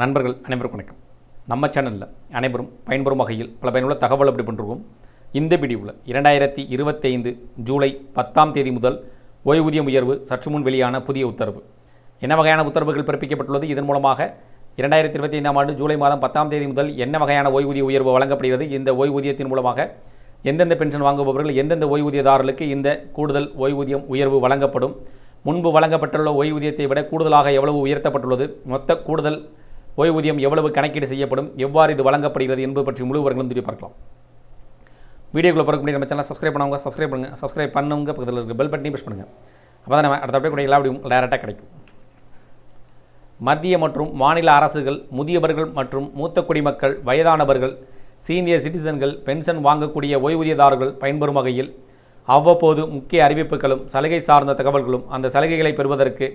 நண்பர்கள் அனைவருக்கும் வணக்கம். நம்ம சேனலில் அனைவரும் பயன்பெறும் வகையில் பல பயனுள்ள தகவல் அப்படி பண்ணிருக்கோம். இந்த வீடியோவில் இரண்டாயிரத்தி இருபத்தைந்து ஜூலை பத்தாம் தேதி முதல் ஓய்வூதியம் உயர்வு சற்று முன் வெளியான புதிய உத்தரவு. என்ன வகையான உத்தரவுகள் பிறப்பிக்கப்பட்டுள்ளது? இதன் மூலமாக இரண்டாயிரத்தி இருபத்தி ஐந்தாம் ஆண்டு ஜூலை மாதம் பத்தாம் தேதி முதல் என்ன வகையான ஓய்வூதிய உயர்வு வழங்கப்படுகிறது? இந்த ஓய்வூதியத்தின் மூலமாக எந்தெந்த பென்ஷன் வாங்குபவர்கள் எந்தெந்த ஓய்வூதியதாரர்களுக்கு இந்த கூடுதல் ஓய்வூதியம் உயர்வு வழங்கப்படும்? முன்பு வழங்கப்பட்டுள்ள ஓய்வூதியத்தை விட கூடுதலாக எவ்வளவு உயர்த்தப்பட்டுள்ளது? மொத்த கூடுதல் ஓய்வூதியம் எவ்வளவு கணக்கீடு செய்யப்படும் எவ்வாறு இது வழங்கப்படுகிறது என்பது பற்றி முழு விவரங்களும் திரும்பி பார்க்கலாம். வீடியோக்குள்ள பிறகு நம்ம சேனல் சப்ஸ்கிரைப் பண்ணவங்க சப்ஸ்கிரைப் பண்ணுங்கள் சப்ஸ்கிரைப் பண்ணுங்க பக்கத்தில் இருக்க பெல் பட்டனையும் ப்ரெஸ் பண்ணுங்கள் அப்போ தான் நம்ம அடுத்த அப்படியே கூட எல்லா அப்படியும் டேரெக்டாக கிடைக்கும். மத்திய மற்றும் மாநில அரசுகள் முதியவர்கள் மற்றும் மூத்த குடிமக்கள் வயதானவர்கள் சீனியர் சிட்டிசன்கள் பென்ஷன் வாங்கக்கூடிய ஓய்வூதியதாரர்கள் பயன்பெறும் வகையில் அவ்வப்போது முக்கிய அறிவிப்புகளும் சலுகை சார்ந்த தகவல்களும் அந்த சலுகைகளை பெறுவதற்கு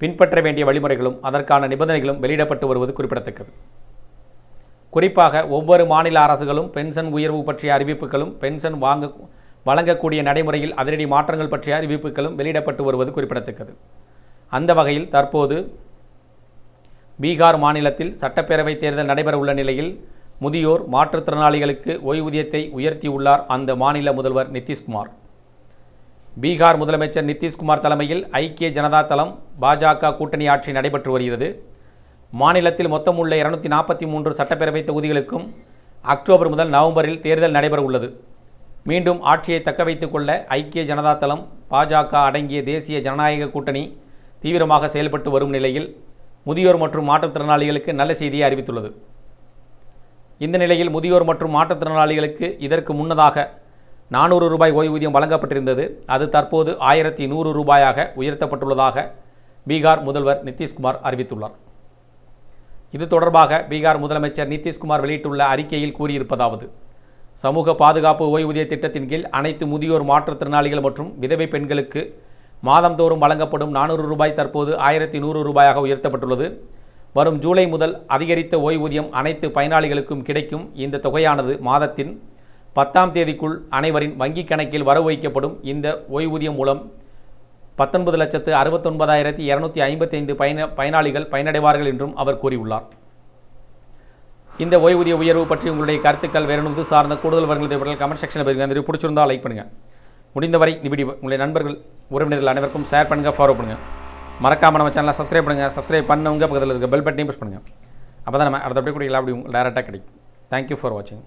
பின்பற்ற வேண்டிய வழிமுறைகளும் அதற்கான நிபந்தனைகளும் வெளியிடப்பட்டு வருவது குறிப்பிடத்தக்கது. குறிப்பாக ஒவ்வொரு மாநில அரசுகளும் பென்ஷன் உயர்வு பற்றிய அறிவிப்புகளும் பென்ஷன் வாங்க வழங்கக்கூடிய நடைமுறையில் அதிரடி மாற்றங்கள் பற்றிய அறிவிப்புகளும் வெளியிடப்பட்டு வருவது குறிப்பிடத்தக்கது. அந்த வகையில் தற்போது பீகார் மாநிலத்தில் சட்டப்பேரவை தேர்தல் நடைபெற உள்ள நிலையில் முதியோர் மாற்றுத்திறனாளிகளுக்கு ஓய்வூதியத்தை உயர்த்தியுள்ளார் அந்த மாநில முதல்வர் நிதிஷ்குமார். பீகார் முதலமைச்சர் நிதிஷ்குமார் தலைமையில் ஐக்கிய ஜனதா தளம் பாஜக கூட்டணி ஆட்சி நடைபெற்று வருகிறது. மாநிலத்தில் மொத்தம் உள்ள இருநூத்தி நாற்பத்தி மூன்று சட்டப்பேரவை தொகுதிகளுக்கும் அக்டோபர் முதல் நவம்பரில் தேர்தல் நடைபெற உள்ளது மீண்டும் ஆட்சியை தக்க வைத்துக் கொள்ள ஐக்கிய ஜனதா தளம் பாஜக அடங்கிய தேசிய ஜனநாயக கூட்டணி தீவிரமாக செயல்பட்டு வரும் நிலையில் முதியோர் மற்றும் மாற்றுத்திறனாளிகளுக்கு நல்ல செய்தியை அறிவித்துள்ளது. இந்த நிலையில் முதியோர் மற்றும் மாற்றுத்திறனாளிகளுக்கு இதற்கு முன்னதாக நானூறு ரூபாய் ஓய்வூதியம் வழங்கப்பட்டிருந்தது. அது தற்போது ஆயிரத்தி நூறு ரூபாயாக உயர்த்தப்பட்டுள்ளதாக பீகார் முதல்வர் நிதிஷ்குமார் அறிவித்துள்ளார். இது தொடர்பாக பீகார் முதலமைச்சர் நிதிஷ்குமார் வெளியிட்டுள்ள அறிக்கையில் கூறியிருப்பதாவது சமூக பாதுகாப்பு ஓய்வூதிய திட்டத்தின் கீழ் அனைத்து முதியோர் மாற்றுத்திறனாளிகள் மற்றும் விதவை பெண்களுக்கு மாதந்தோறும் வழங்கப்படும் நானூறு ரூபாய் தற்போது ஆயிரத்தி நூறு ரூபாயாக உயர்த்தப்பட்டுள்ளது. வரும் ஜூலை முதல் அதிகரித்த ஓய்வூதியம் அனைத்து பயனாளிகளுக்கும் கிடைக்கும். இந்த தொகையானது மாதத்தின் பத்தாம் தேதிக்குள் அனைவரின் வங்கிக் கணக்கில் வரவு வைக்கப்படும் இந்த ஓய்வூதியம் மூலம் பத்தொன்பது லட்சத்து அறுபத்தொன்பதாயிரத்தி இரநூத்தி ஐம்பத்தைந்து பயன பயனாளிகள் பயனடைவார்கள் என்றும் அவர் கூறியுள்ளார். இந்த ஓய்வூதிய உயர்வு பற்றி உங்களுடைய கருத்துக்கள் வேறு இது சார்ந்த கூடுதல் வரங்கள் தேவைப்பட்டால் கமெண்ட் செக்ஷனில் போயிருங்க அந்த பிடிச்சிருந்தால் லைக் பண்ணுங்கள் முடிந்தவரை இந்த வீடியோ உங்களுடைய நண்பர்கள் உறவினர்கள் அனைவருக்கும் ஷேர் பண்ணுங்கள் ஃபாலோ பண்ணுங்கள் மறக்காமல் நம்ம சேனலை சப்ஸ்கிரைப் பண்ணுங்கள் சப்ஸ்கிரைப் பண்ணவங்க பக்கத்தில் இருக்க பெல் பட்டனையும் ப்ரெஸ் பண்ணுங்கள் அப்போ தான் நம்ம அடுத்த அப்படியே கூட எல்லா அப்படியும் டேரெக்டாக கிடைக்கும். தேங்க்யூ ஃபார் வாட்சிங்